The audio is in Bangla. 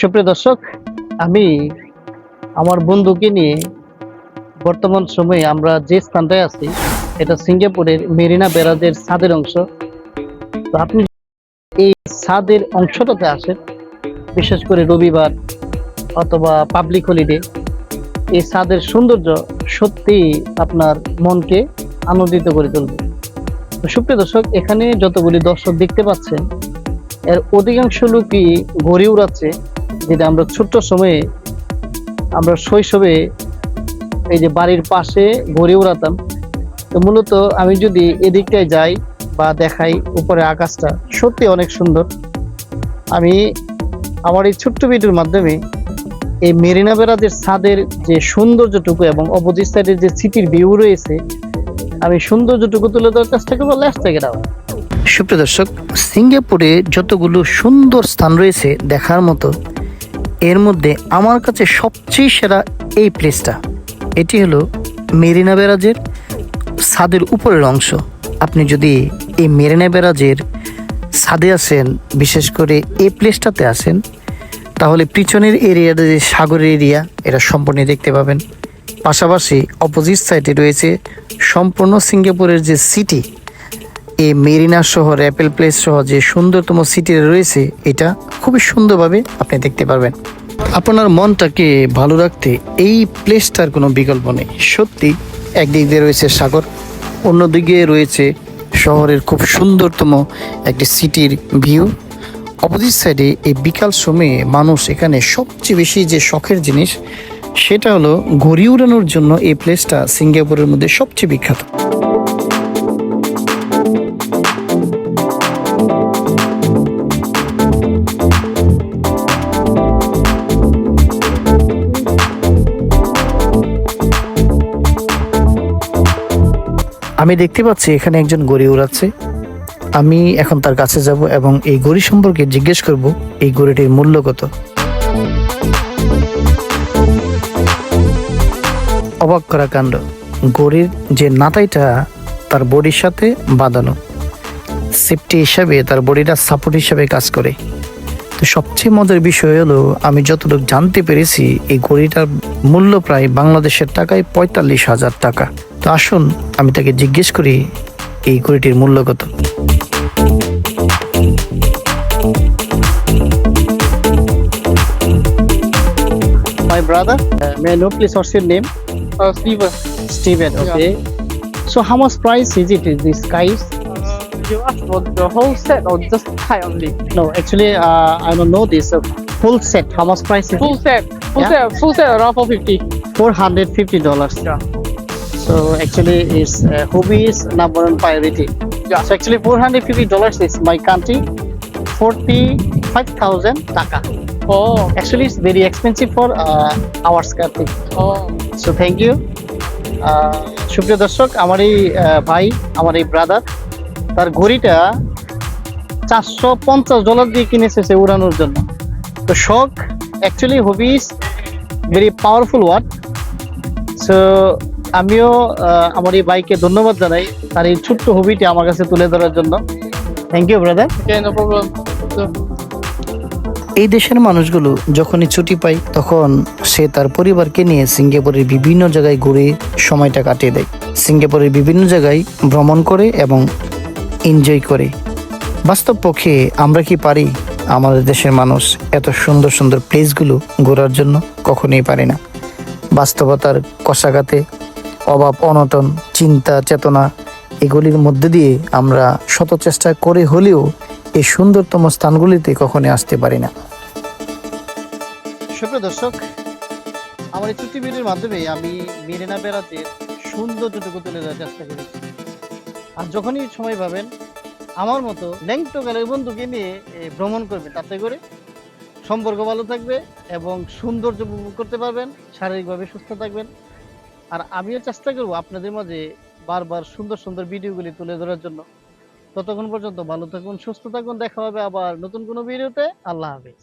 সুপ্রিয় দর্শক, আমি আমার বন্ধুকে নিয়ে বর্তমান সময়ে আমরা যে স্থানটায় আছি, এটা সিঙ্গাপুরের মেরিনা ব্যারাজের ছাদের অংশ। তো আপনি এই ছাদের অংশটাতে আসেন, বিশেষ করে রবিবার অথবা পাবলিক হলিডে এই ছাদের সৌন্দর্য সত্যি আপনার মনকে আনন্দিত করে তুলবে। তো সুপ্রিয় দর্শক, এখানে যতগুলি দর্শক দেখতে পাচ্ছেন, এর অধিকাংশ লোকই ঘড়ি উড়াচ্ছে। যেটা আমরা ছোট্ট সময়ে আমরা শৈশবে এই যে বাড়ির পাশে ঘড়ি উড়াতাম তো মূলত আমি যদি এদিকটায় যাই বা দেখাই উপরে আকাশটা, সত্যি অনেক সুন্দর। আমি আমার এই ছোট্ট ভিডিওর মাধ্যমে এই মেরিনা বেড়াদের ছাদের যে সৌন্দর্যটুকু এবং অপোজিট সাইডের যে সিটির ভিউ রয়েছে, আমি সৌন্দর্যটুকু তুলে ধরার চেষ্টা করব লেস থেকে দাও সুপ্রিয় দর্শক, সিঙ্গাপুরে যতগুলো সুন্দর স্থান রয়েছে দেখার মতো এর মধ্যে আমার কাছে সবচেয়ে সেরা এই প্লেসটা। এটি হলো মেরিনা ব্যারাজের ছাদের উপরের অংশ। আপনি যদি এই মেরিনা ব্যারাজের ছাদে আসেন, বিশেষ করে এই প্লেসটাতে আসেন, তাহলে পিছনের এরিয়াটা যে সাগরের এরিয়া, এটা সম্পূর্ণ দেখতে পাবেন। পাশাপাশি অপোজিট সাইডে রয়েছে সম্পূর্ণ সিঙ্গাপুরের যে সিটি এই মেরিনা শহর অ্যাপেল প্লেস সহ যে সুন্দরতম সিটি রয়েছে, এটা খুবই সুন্দরভাবে আপনি দেখতে পারবেন। আপনার মনটাকে ভালো রাখতে এই প্লেসটার কোনো বিকল্প নেই। সত্যি, একদিক দিয়ে রয়েছে সাগর, অন্যদিকে রয়েছে শহরের খুব সুন্দরতম একটি সিটির ভিউ অপোজিট সাইডে এই বিকাল সময়ে মানুষ এখানে সবচেয়ে বেশি যে শখের জিনিস, সেটা হলো ঘড়ি উড়ানোর জন্য এই প্লেসটা সিঙ্গাপুরের মধ্যে সবচেয়ে বিখ্যাত। আমি দেখতে পাচ্ছি এখানে একজন গড়ি উড়াচ্ছে। আমি এখন তার কাছে যাব এবং এই গড়ি সম্পর্কে জিজ্ঞেস করব, এই গড়িটির মূল্য কত? অবাক করা কাণ্ড। গড়ির যে নাতাইটা, তার বডির সাথে বাঁধানো। সেফটি হিসাবে তার বডিটা সাপোর্ট হিসাবে কাজ করে। তো সবচেয়ে মজার বিষয় হলো, আমি যতটুকু জানতে পেরেছি, এই ঘড়িটার মূল্য প্রায় বাংলাদেশের টাকায় পঁয়তাল্লিশ হাজার টাকা। তো আসুন আমি তাকে জিজ্ঞেস করি এই ঘড়িটির মূল্য কত My brother, uh, may I know please what's your name? Uh, Steven, Steven, okay. So how much price is it? Is this guys? uh, you asked for the whole set or just tie only? No, actually, uh, I don't know this. Uh, full set, how much price is Full it? set, full Yeah. set, full set around 450. Four hundred fifty dollars. Yeah. So actually it's hobbies number one priority actually four hundred fifty my country forty five thousand টাকা ও actually very expensive for ours country O so thank you সুপ্রিয় দর্শক আমার এই uh, ভাই আমার এই ব্রাদার তার ঘড়িটা চারশো পঞ্চাশ ডলার দিয়ে কিনেছে সে উড়ানোর জন্য। তো শখ actually hobbies very powerful word so আমিও আহ, আমার এই ভাইকে ধন্যবাদ জানাই তার এই ছোট্ট হবিটি আমার কাছে তুলে ধরার জন্য। থ্যাংক ইউ ব্রাদার এই দেশের মানুষগুলো যখনই ছুটি পায় তখন সে তার পরিবারকে নিয়ে সিঙ্গাপুরের বিভিন্ন জায়গায় ঘুরে সময়টা কাটিয়ে দেয়। সিঙ্গাপুরের বিভিন্ন জায়গায় ভ্রমণ করে এবং এনজয় করে। বাস্তব পক্ষে আমরা কি পারি আমাদের দেশের মানুষ এত সুন্দর সুন্দর প্লেসগুলো ঘোরার জন্য? কখনোই পারে না। বাস্তবতার কষাঘাতে অভাব, অনটন, চিন্তা, চেতনা এগুলির মধ্যে দিয়ে আমরা শত চেষ্টা করে হলেও এই সুন্দরতম স্থানগুলিতে কখনোই আসতে পারি না। সুপ্রিয় দর্শক, আমার এই ছুটি ভিডিওর মাধ্যমে আমি মেরিনা বেড়াতে সৌন্দর্যটুকু তুলে ধরার চেষ্টা করেছি। আর যখনই সময় পাবেন, আমার মতো ল্যাংটো গেলের বন্ধুকে নিয়ে ভ্রমণ করবে তাতে করে সম্পর্ক ভালো থাকবে এবং সৌন্দর্য উপভোগ করতে পারবেন, শারীরিকভাবে সুস্থ থাকবেন। আর আমিও চেষ্টা করব আপনাদের মাঝে বারবার সুন্দর সুন্দর ভিডিওগুলি তুলে ধরার জন্য। ততক্ষণ পর্যন্ত ভালো থাকুন, সুস্থ থাকুন, দেখা হবে আবার নতুন কোনো ভিডিওতে। আল্লাহ হাফেজ।